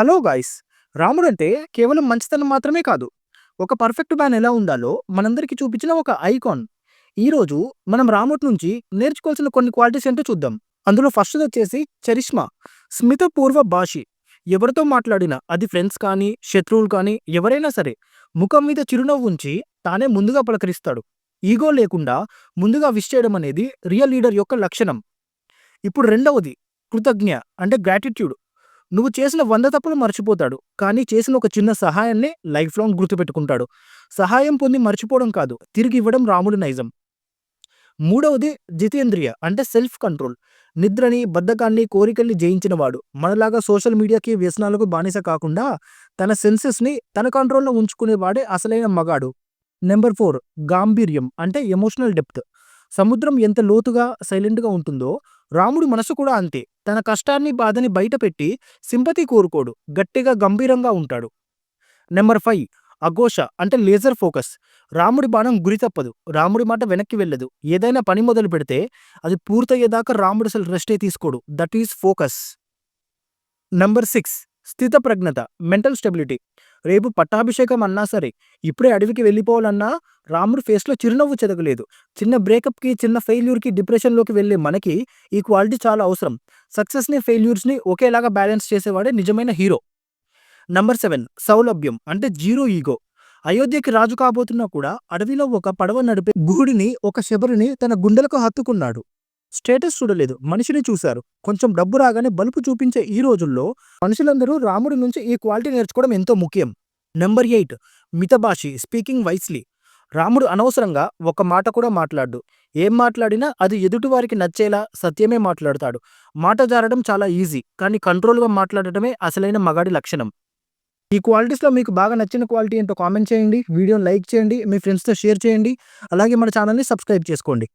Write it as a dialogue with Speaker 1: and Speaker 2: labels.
Speaker 1: Hello guys! రాముడు అంటే కేవలం మంచితనం మాత్రమే కాదు. ఒక పర్ఫెక్ట్ మ్యాన్ ఎలా ఉండాలో మనందరికీ చూపించిన ఒక ఐకాన్. ఈరోజు మనం రాముడి నుంచి నేర్చుకోవాల్సిన కొన్ని క్వాలిటీస్ ఏంటో చూద్దాం. అందులో ఫస్ట్ వచ్చేసి చరిష్మా స్మితపూర్వ భాషి ఎవరితో మాట్లాడినా అది ఫ్రెండ్స్ కానీ శత్రువులు కానీ ఎవరైనా సరే ముఖం మీద చిరునవ్వు ఉంచి తానే ముందుగా పలకరిస్తాడు. ఈగో లేకుండా ముందుగా విష్ చేయడం అనేది రియల్ లీడర్ యొక్క లక్షణం. ఇప్పుడు రెండవది కృతజ్ఞ అంటే గ్రాటిట్యూడ్. నువ్వు చేసిన వంద తప్పులు మర్చిపోతాడు కానీ చేసిన ఒక చిన్న సహాయాన్ని లైఫ్ లాంగ్ గుర్తుపెట్టుకుంటాడు. సహాయం పొంది మర్చిపోవడం కాదు తిరిగి ఇవ్వడం రాముడి నైజం. మూడవది జితేంద్రియ అంటే సెల్ఫ్ కంట్రోల్. నిద్రని బద్ధకాన్ని కోరికల్ని జయించినవాడు మనలాగా సోషల్ మీడియాకి వ్యసనాలకు బానిస కాకుండా తన సెన్సెస్ని తన కంట్రోల్లో ఉంచుకునేవాడే అసలైన మగాడు. నెంబర్ ఫోర్ గాంభీర్యం అంటే ఎమోషనల్ డెప్త్. సముద్రం ఎంత లోతుగా సైలెంట్గా ఉంటుందో రాముడి మనసు కూడా అంతే. తన కష్టాన్ని బాధని బయటపెట్టి సింపతి కోరుకోడు. గట్టిగా గంభీరంగా ఉంటాడు. Number five. అఘోష అంటే లేజర్ ఫోకస్. రాముడి బాణం గురి తప్పదు. రాముడి మాట వెనక్కి వెళ్ళదు. ఏదైనా పని మొదలు పెడితే అది పూర్తయ్యేదాకా రాముడు అసలు రెస్టే తీసుకోడు. That is focus. Number six. స్థిత ప్రజ్ఞత మెంటల్ స్టెబిలిటీ. రేపు పట్టాభిషేకం అన్నా సరే ఇప్పుడే అడవికి వెళ్ళిపోవాలన్నా రాముడు ఫేస్లో చిరునవ్వు చెదగలేదు. చిన్న బ్రేకప్కి చిన్న ఫెయిల్యూర్కి డిప్రెషన్లోకి వెళ్ళే మనకి ఈ క్వాలిటీ చాలా అవసరం. సక్సెస్ని ఫెయిల్యూర్స్ని ఒకేలాగా బ్యాలెన్స్ చేసేవాడే నిజమైన హీరో. నంబర్ సెవెన్ సౌలభ్యం అంటే జీరో ఈగో. అయోధ్యకి రాజు కాబోతున్నా కూడా అడవిలో ఒక పడవ నడిపే గుహుడిని ఒక శబరిని తన గుండెలకు హత్తుకున్నాడు. స్టేటస్ చూడలేదు. మనిషిని చూశారు. కొంచెం డబ్బు రాగానే బలుపు చూపించే ఈ రోజుల్లో మనుషులందరూ రాముడి నుంచి ఈ క్వాలిటీ నేర్చుకోవడం ఎంతో ముఖ్యం. Number eight. మితభాషి. Speaking wisely. రాముడు అనవసరంగా ఒక మాట కూడా మాట్లాడు ఏం మాట్లాడినా అది ఎదుటివారికి నచ్చేలా సత్యమే మాట్లాడతాడు. మాట జారడం చాలా ఈజీ కానీ కంట్రోల్గా మాట్లాడటమే అసలైన మగాడి లక్షణం. ఈ క్వాలిటీస్లో మీకు బాగా నచ్చిన క్వాలిటీ ఏంటో కామెంట్ చేయండి. వీడియోని లైక్ చేయండి. మీ ఫ్రెండ్స్తో షేర్ చేయండి. అలాగే మన ఛానల్ని సబ్స్క్రైబ్ చేసుకోండి.